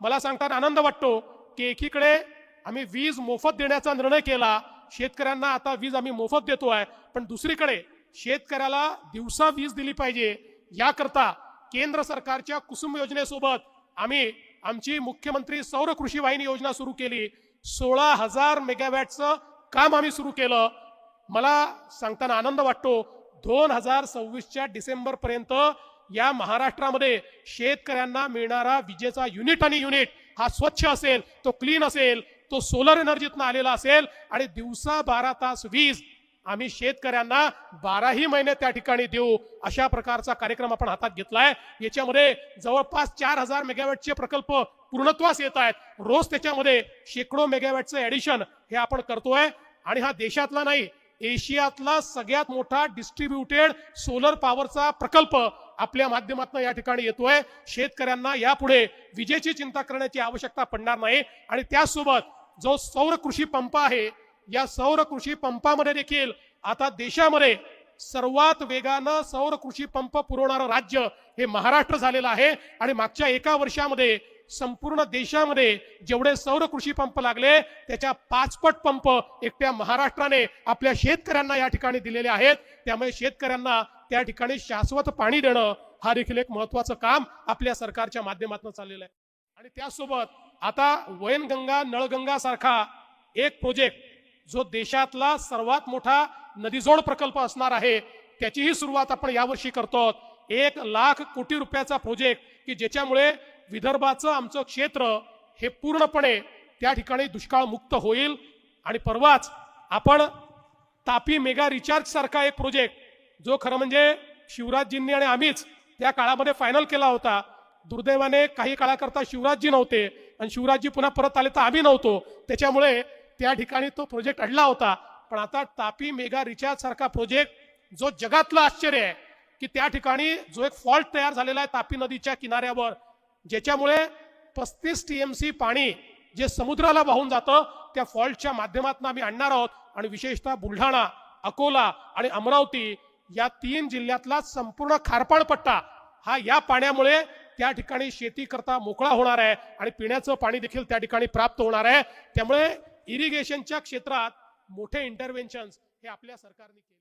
मला सांगताना आनंद वाटतो की एकीकडे आम्ही वीज मोफत देण्याचा निर्णय केला. शेतकऱ्यांना आता वीज आम्ही मोफत देतो आहे पण दुसरीकडे शेतकऱ्याला दिवसा वीज दिली पाहिजे. याकरता केंद्र सरकारच्या कुसुम योजनेसोबत आम्ही आमची मुख्यमंत्री सौर कृषी वाहिनी योजना सुरू केली. सोळा हजार मेगावॅटचं काम आम्ही सुरू केलं. मला सांगताना आनंद वाटतो. दोन हजार सव्वीसच्या डिसेंबरपर्यंत या महाराष्ट्रामध्ये शेतकऱ्यांना मिळणारा विजेचा युनिट आणि युनिट हा स्वच्छ असेल तो क्लीन असेल तो सोलर एनर्जीतनं आलेला असेल आणि दिवसा बारा तास वीज आम्ही शेतकऱ्यांना बाराही महिने त्या ठिकाणी देऊ अशा प्रकारचा कार्यक्रम आपण हातात घेतलाय. याच्यामध्ये जवळपास चार हजार मेगावॅटचे प्रकल्प पूर्णत्वास येत आहेत. रोज त्याच्यामध्ये शेकडो मेगावॅटचं ऍडिशन हे आपण करतोय. आणि हा देशातला नाही एशियातला सगळ्यात मोठा डिस्ट्रीब्युटेड सोलर पॉवरचा प्रकल्प आपल्या माध्यमातून या ठिकाणी येतोय. शेतकऱ्यांना यापुढे विजेची चिंता करण्याची आवश्यकता पडणार नाही. आणि त्यासोबत जो सौर कृषी पंप आहे या सौर कृषी पंपामध्ये देखील आता देशामध्ये सर्वात वेगानं सौर कृषी पंप पुरवणारं राज्य हे महाराष्ट्र झालेलं आहे. आणि मागच्या एका वर्षामध्ये संपूर्ण देशामध्ये जेवढे सौर कृषी पंप लागले त्याच्या पाचपट पंप एकट्या महाराष्ट्राने आपल्या शेतकऱ्यांना या ठिकाणी दिलेले आहेत. त्यामुळे शेतकऱ्यांना त्या ठिकाणी शाश्वत पाणी देणं हा देखील एक महत्वाचं काम आपल्या सरकारच्या माध्यमातून चाललेलं आहे. आणि त्यासोबत आता वयनगंगा नळगंगा सारखा एक प्रोजेक्ट जो देशातला सर्वात मोठा नदीजोड प्रकल्प असणार आहे त्याचीही सुरुवात आपण यावर्षी करतो एक लाख कोटी रुपयाचा प्रोजेक्ट की ज्याच्यामुळे विदर्भाचं आमचं क्षेत्र हे पूर्णपणे त्या ठिकाणी दुष्काळ मुक्त होईल. आणि परवाच आपण तापी मेगा रिचार्ज सारखा एक प्रोजेक्ट जो खरं म्हणजे शिवराजजींनी आणि आम्हीच त्या काळामध्ये फायनल केला होता. दुर्दैवाने काही काळाकरता शिवराजजी नव्हते आणि शिवराजजी पुन्हा परत आले तर आम्ही नव्हतो. त्याच्यामुळे त्या ठिकाणी तो प्रोजेक्ट अडला होता. पण आता तापी मेगा रिचार्ज सारखा प्रोजेक्ट जो जगातलं आश्चर्य आहे की त्या ठिकाणी जो एक फॉल्ट तयार झालेला आहे तापी नदीच्या किनाऱ्यावर ज्याच्यामुळे पस्तीस टीएमसी पाणी जे समुद्राला वाहून जातं त्या फॉल्टच्या माध्यमातून आम्ही आणणार आहोत. आणि विशेषतः बुलढाणा अकोला आणि अमरावती या तीन जिल्ह्यातला संपूर्ण खारपाण पट्टा हा या पाण्यामुळे त्या ठिकाणी शेती करता मोकळा होणार आहे आणि पिण्याचं पाणी देखील त्या ठिकाणी प्राप्त होणार आहे. त्यामुळे इरिगेशनच्या क्षेत्रात मोठे इंटरव्हेन्शन्स हे आपल्या सरकारने केले.